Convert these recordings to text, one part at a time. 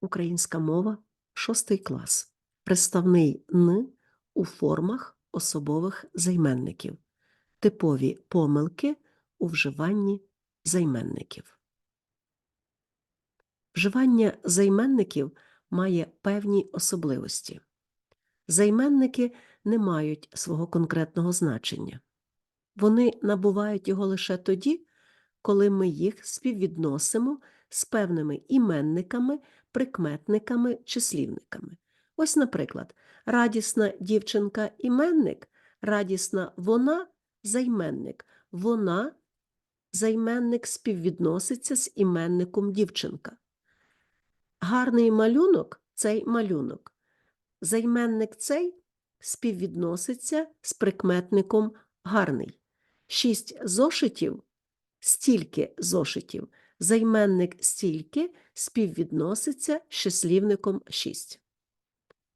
Українська мова, шостий клас. Приставний н у формах особових займенників. Типові помилки у вживанні займенників. Вживання займенників має певні особливості. Займенники не мають свого конкретного значення. Вони набувають його лише тоді, коли ми їх співвідносимо з певними іменниками, прикметниками чи слівниками. Ось, наприклад, радісна дівчинка іменник, радісна вона займенник. Вона займенник співвідноситься з іменником дівчинка. Гарний малюнок цей малюнок. Займенник цей співвідноситься з прикметником гарний. Шість зошитів стільки зошитів. Займенник стільки співвідноситься з числівником 6.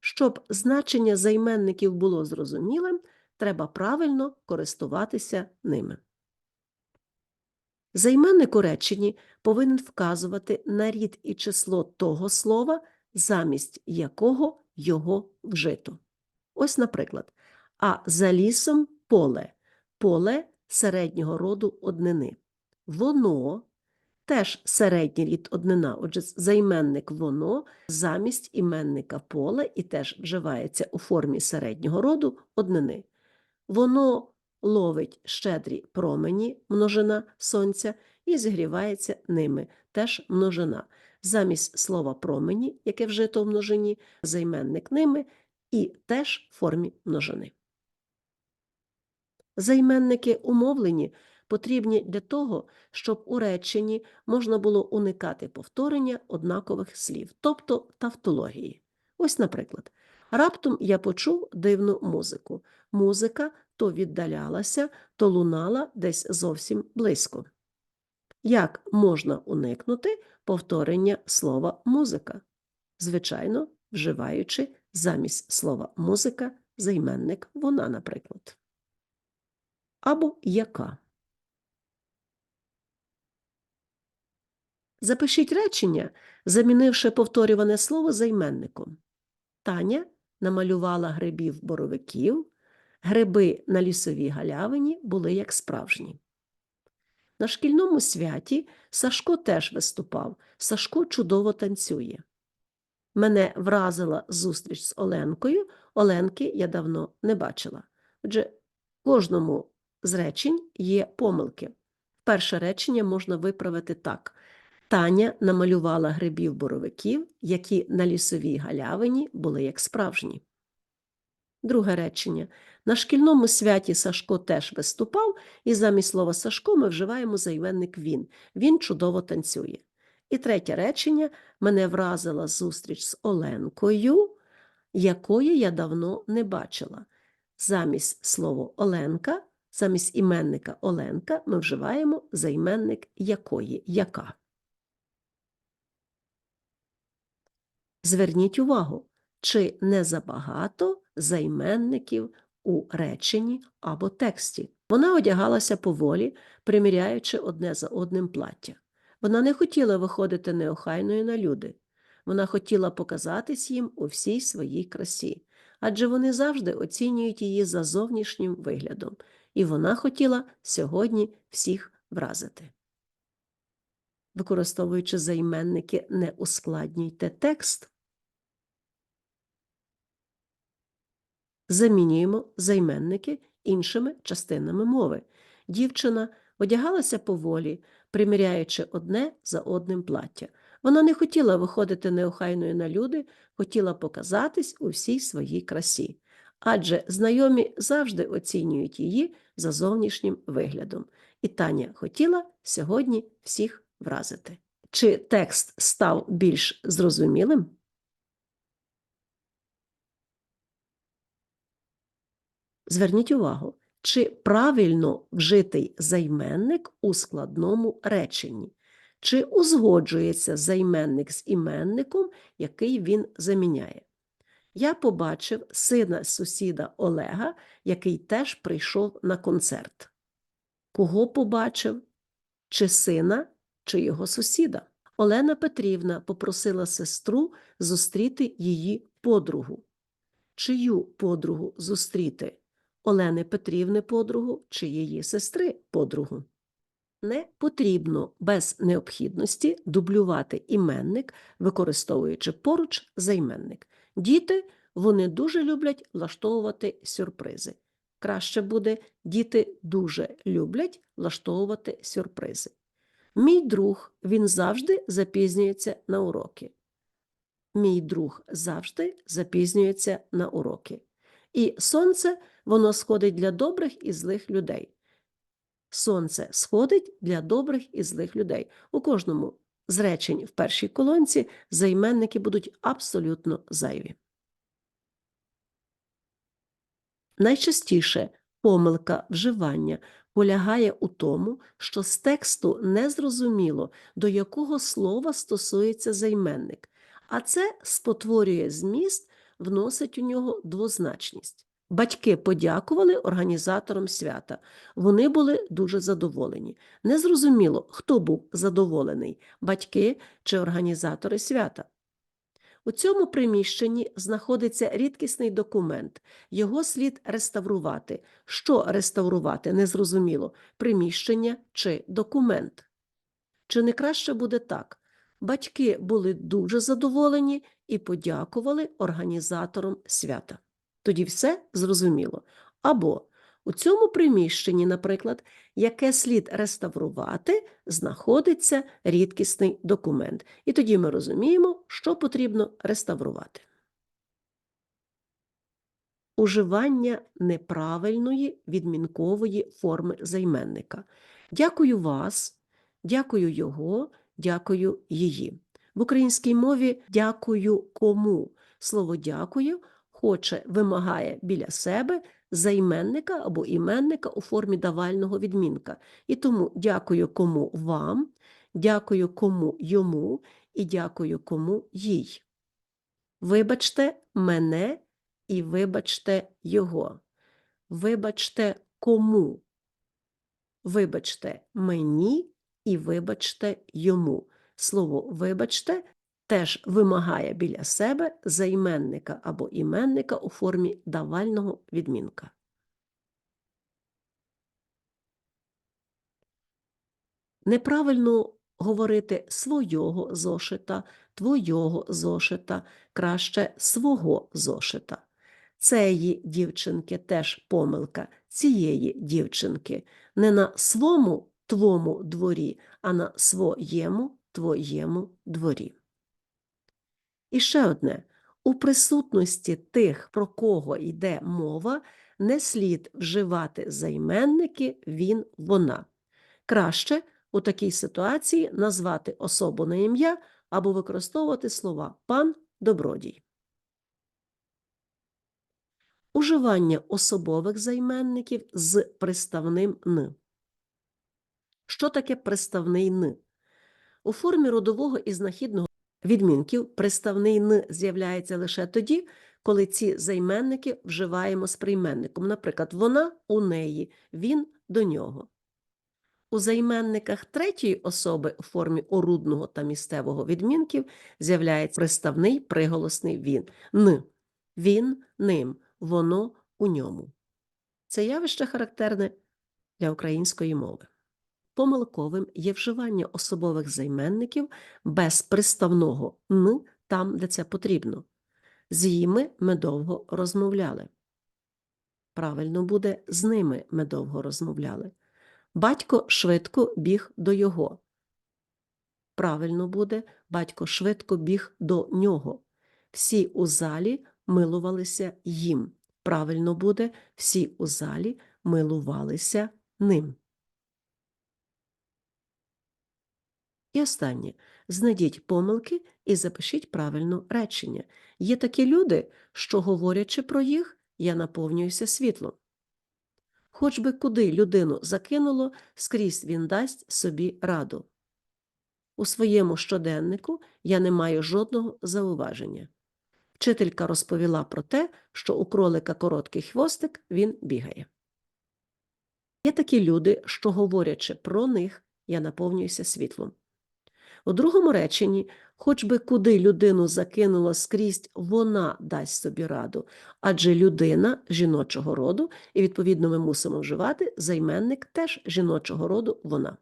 Щоб значення займенників було зрозумілим, треба правильно користуватися ними. Займенник у реченні повинен вказувати на рід і число того слова, замість якого його вжито. Ось, наприклад, а за лісом поле, поле середнього роду однини. Воно теж середній рід однина, отже, займенник воно замість іменника поле і теж вживається у формі середнього роду однини. Воно ловить щедрі промені, множина сонця, і зігрівається ними, теж множина. Замість слова промені, яке вжито в множині, займенник ними і теж в формі множини. Займенники умовлені потрібні для того, щоб у реченні можна було уникати повторення однакових слів, тобто тавтології. Ось, наприклад, раптом я почув дивну музику. Музика то віддалялася, то лунала десь зовсім близько. Як можна уникнути повторення слова музика? Звичайно, вживаючи замість слова музика займенник вона, наприклад. Або яка. Запишіть речення, замінивши повторюване слово займенником. Таня намалювала грибів боровиків, гриби на лісовій галявині були як справжні. На шкільному святі Сашко теж виступав. Сашко чудово танцює. Мене вразила зустріч з Оленкою. Оленки я давно не бачила. Отже, кожному з речень є помилки. Перше речення можна виправити так. Таня намалювала грибів боровиків, які на лісовій галявині були як справжні. Друге речення. На шкільному святі Сашко теж виступав, і замість слова Сашко ми вживаємо займенник він. Він чудово танцює. І третє речення мене вразила зустріч з Оленкою, якої я давно не бачила. Замість слова Оленка, замість іменника Оленка ми вживаємо займенник якої, яка. Зверніть увагу, чи не забагато займенників у реченні або тексті. Вона одягалася поволі, приміряючи одне за одним плаття. Вона не хотіла виходити неохайною на люди. Вона хотіла показатись їм у всій своїй красі, адже вони завжди оцінюють її за зовнішнім виглядом, і вона хотіла сьогодні всіх вразити. Використовуючи займенники, не ускладнюйте текст. Замінюємо займенники іншими частинами мови. Дівчина одягалася поволі, приміряючи одне за одним плаття. Вона не хотіла виходити неохайною на люди, хотіла показатись у всій своїй красі. Адже знайомі завжди оцінюють її за зовнішнім виглядом. І Таня хотіла сьогодні всіх вразити. Чи текст став більш зрозумілим? Зверніть увагу, чи правильно вжитий займенник у складному реченні, чи узгоджується займенник з іменником, який він заміняє. Я побачив сина сусіда Олега, який теж прийшов на концерт. Кого побачив? Чи сина, чи його сусіда? Олена Петрівна попросила сестру зустріти її подругу. Чию подругу зустріти? Олени Петрівни подругу чи її сестри подругу? Не потрібно без необхідності дублювати іменник, використовуючи поруч займенник. Діти вони дуже люблять влаштовувати сюрпризи. Краще буде діти дуже люблять влаштовувати сюрпризи. Мій друг він завжди запізнюється на уроки. Мій друг завжди запізнюється на уроки. І сонце воно сходить для добрих і злих людей. Сонце сходить для добрих і злих людей. У кожному з речень в першій колонці займенники будуть абсолютно зайві. Найчастіше помилка вживання полягає у тому, що з тексту незрозуміло, до якого слова стосується займенник, а це спотворює зміст, вносить у нього двозначність. Батьки подякували організаторам свята. Вони були дуже задоволені. Незрозуміло, хто був задоволений батьки чи організатори свята. У цьому приміщенні знаходиться рідкісний документ. Його слід реставрувати. Що реставрувати незрозуміло приміщення чи документ. Чи не краще буде так? Батьки були дуже задоволені і подякували організаторам свята. Тоді все зрозуміло. Або у цьому приміщенні, наприклад, яке слід реставрувати, знаходиться рідкісний документ. І тоді ми розуміємо, що потрібно реставрувати. Уживання неправильної відмінкової форми займенника. Дякую вас, дякую його, дякую її. В українській мові дякую кому. Слово дякую хоче, вимагає біля себе займенника або іменника у формі давального відмінка. І тому дякую кому вам, дякую кому йому і дякую кому їй. Вибачте мене і вибачте його. Вибачте кому. Вибачте мені і вибачте йому. Слово вибачте теж вимагає біля себе займенника або іменника у формі давального відмінка. Неправильно говорити свого зошита, твого зошита, краще свого зошита. Цеї дівчинки теж помилка цієї дівчинки не на свому твому дворі, а на своєму твоєму дворі. І ще одне: у присутності тих, про кого йде мова, не слід вживати займенники він, вона. Краще у такій ситуації назвати особу на ім'я або використовувати слова пан добродій. Уживання особових займенників з приставним н. Що таке приставний н? У формі родового і знахідного відмінків приставний н з'являється лише тоді, коли ці займенники вживаємо з прийменником. Наприклад, вона у неї, він до нього. У займенниках третьої особи у формі орудного та місцевого відмінків з'являється приставний приголосний він н. Він ним, воно у ньому. Це явище характерне для української мови. Помилковим є вживання особових займенників без приставного н там, де це потрібно. З їми ми довго розмовляли. Правильно буде з ними ми довго розмовляли. Батько швидко біг до його. Правильно буде батько швидко біг до нього. Всі у залі милувалися їм. Правильно буде всі у залі милувалися ним. І останнє. Знайдіть помилки і запишіть правильно речення. Є такі люди, що, говорячи про їх, я наповнююся світлом. Хоч би куди людину закинуло, скрізь він дасть собі раду. У своєму щоденнику я не маю жодного зауваження. Вчителька розповіла про те, що у кролика короткий хвостик він бігає. Є такі люди, що, говорячи про них, я наповнююся світлом. У другому реченні, хоч би куди людину закинуло скрізь, вона дасть собі раду, адже людина жіночого роду, і відповідно ми мусимо вживати займенник теж жіночого роду вона.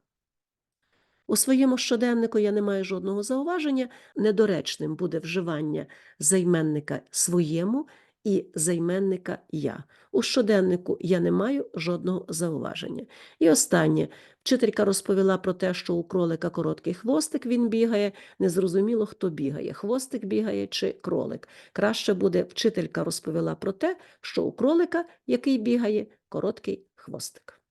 У своєму щоденнику я не маю жодного зауваження. Недоречним буде вживання займенника своєму і займенника я. У щоденнику я не маю жодного зауваження. І останнє. Вчителька розповіла про те, що у кролика короткий хвостик він бігає. Незрозуміло, хто бігає: хвостик бігає чи кролик. Краще буде вчителька розповіла про те, що у кролика, який бігає, короткий хвостик.